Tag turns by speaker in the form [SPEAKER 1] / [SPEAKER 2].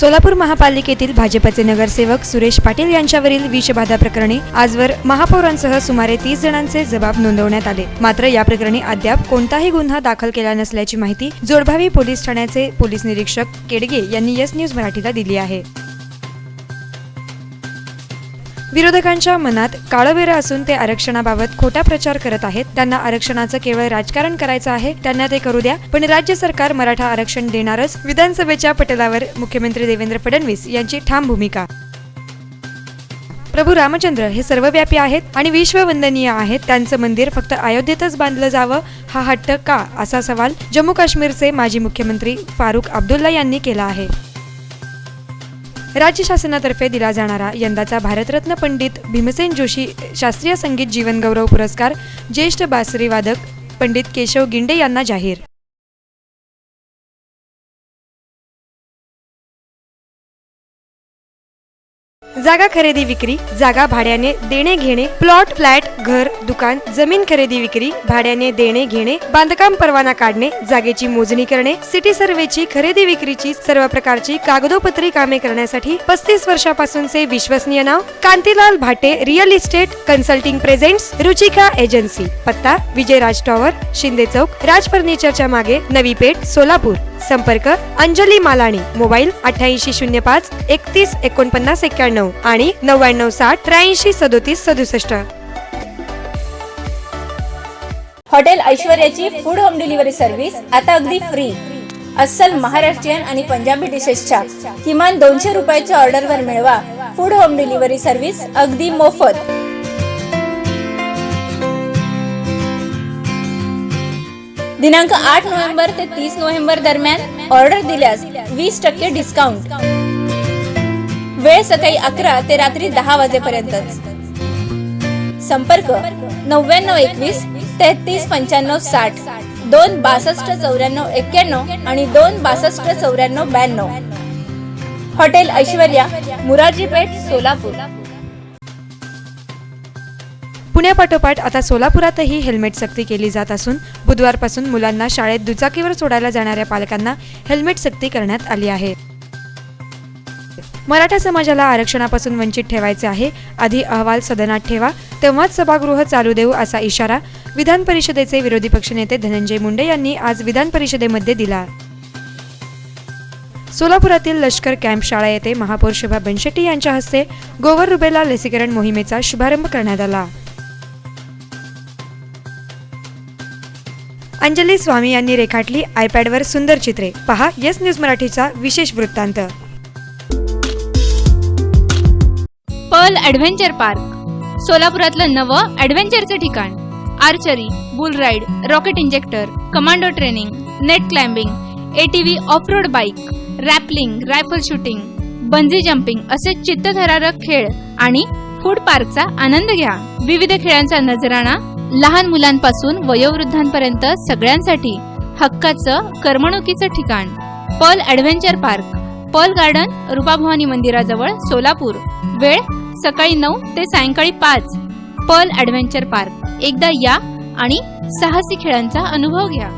[SPEAKER 1] सोलापूर महापालिकेतील भाजपचे नगरसेवक सुरेश पाटील यांच्यावरील विषबाधा प्रकरणी आजवर महापौरांसह सुमारे तीस जणांचे जबाब नोंदवण्यात आले. मात्र या प्रकरणी अद्याप कोणताही गुन्हा दाखल केला नसल्याची माहिती जोडभावी पोलीस ठाण्याचे पोलीस निरीक्षक केडगे यांनी यस न्यूज मराठीला दिली आहे. विरोधकांच्या मनात काळवेरा असून ते आरक्षणाबाबत खोटा प्रचार करत आहेत. त्यांना आरक्षणाचं केवळ राजकारण करायचं आहे त्यांना ते करू द्या. पण राज्य सरकार मराठा आरक्षण देणारच. विधानसभेच्या पटलावर मुख्यमंत्री देवेंद्र फडणवीस यांची ठाम भूमिका. प्रभू रामचंद्र हे सर्वव्यापी आहेत आणि विश्ववंदनीय आहेत. त्यांचं मंदिर फक्त अयोध्येतच बांधलं जावं हा हट्ट का? असा सवाल जम्मू काश्मीरचे माजी मुख्यमंत्री फारुख अब्दुल्ला यांनी केला आहे. राज्य शासनातर्फे दिला जाणारा यंदाचा भारतरत्न पंडित भीमसेन जोशी शास्त्रीय संगीत जीवनगौरव पुरस्कार ज्येष्ठ बासरी वादक पंडित केशव गिंडे यांना जाहीर. जागा खरेदी विक्री जागा भाड्याने देणे घेणे प्लॉट फ्लॅट घर दुकान जमीन खरेदी विक्री भाड्याने देणे घेणे बांधकाम परवाना काढणे जागेची मोजणी करणे सिटी सर्वेची खरेदी विक्रीची सर्व प्रकारची कागदोपत्री कामे करण्यासाठी पस्तीस वर्षापासूनचे विश्वसनीय नाव Kantilal Bhate real estate consulting presents Ruchika agency. पत्ता विजय राज टॉवर शिंदे चौक राज फर्निचरच्या मागे नवी पेठ सोलापूर. संपर्क अंजली मालाणी मोबाईल अठ्याऐंशी शून्य पाच एकतीस एकोणपन्नास एक्क्याण्णव आणि नव्याण्णव साठ त्र्याऐंशी सदोतीस सदुसष्ट.
[SPEAKER 2] हॉटेल ऐश्वर्याची फूड होम डिलिव्हरी सर्व्हिस आता अगदी फ्री. अस्सल महाराष्ट्रीयन आणि पंजाबी डिशेसच्या किमान दोनशे रुपयाच्या ऑर्डरवर मिळवा फूड होम डिलिव्हरी सर्व्हिस अगदी मोफत. दिनांक आठ नोव्हेंबर ते तीस नोव्हेंबर दरम्यान ऑर्डर दिल्यास वीस टक्के डिस्काउंट. वेळ सकाळी अकरा ते रात्री दहा वाजेपर्यंत. संपर्क नव्याण्णव एकवीस तेहतीस पंच्याण्णव साठ दोन बासष्ट चौऱ्याण्णव एक्क्याण्णव आणि दोन बासष्ट चौऱ्याण्णव ब्याण्णव. हॉटेल ऐश्वर्या मुरारजी पेठ सोलापूर.
[SPEAKER 1] पुण्यापाठोपाठ आता सोलापुरातही हेल्मेट सक्ती केली जात असून बुधवारपासून मुलांना शाळेत दुचाकीवर सोडायला जाणाऱ्या पालकांना हेल्मेट सक्ती करण्यात आली आहे. मराठा समाजाला आरक्षणापासून वंचित ठेवायचे आहे. आधी अहवाल सदनात ठेवा तेव्हाच सभागृह चालू देऊ असा इशारा विधान परिषदेचे विरोधी पक्षनेते धनंजय मुंडे यांनी आज विधान परिषदेमध्ये दिला. सोलापुरातील लष्कर कॅम्प शाळा येथे महापौर शोभा बनशेट्टी यांच्या हस्ते गोवर रुबेला लसीकरण मोहिमेचा शुभारंभ करण्यात आला. अंजली स्वामी यांनी रेखाटली आयपॅडवर सुंदर चित्रे. पहा येस न्यूज मराठीचा विशेष वृत्तांत.
[SPEAKER 3] Perl adventure park. सोलापुरातलं नवं ॲडव्हेंचरचं ठिकाण. Archery bull ride rocket injector commando training net climbing ATV off road bike rappelling rifle shooting bungee jumping असे चित्तथरारक खेळ आणि फूड पार्कचा आनंद घ्या. विविध खेळांचा नजराणा लहान मुलांपासून वयोवृद्धांपर्यंत सगळ्यांसाठी हक्काचं करमणुकीचं ठिकाण. Pearl adventure park. Pearl garden Rupabhavani मंदिराजवळ सोलापूर. वेळ सकाळी नऊ ते सायंकाळी पाच. Pearl adventure park. एकदा या आणि साहसी खेळांचा अनुभव घ्या.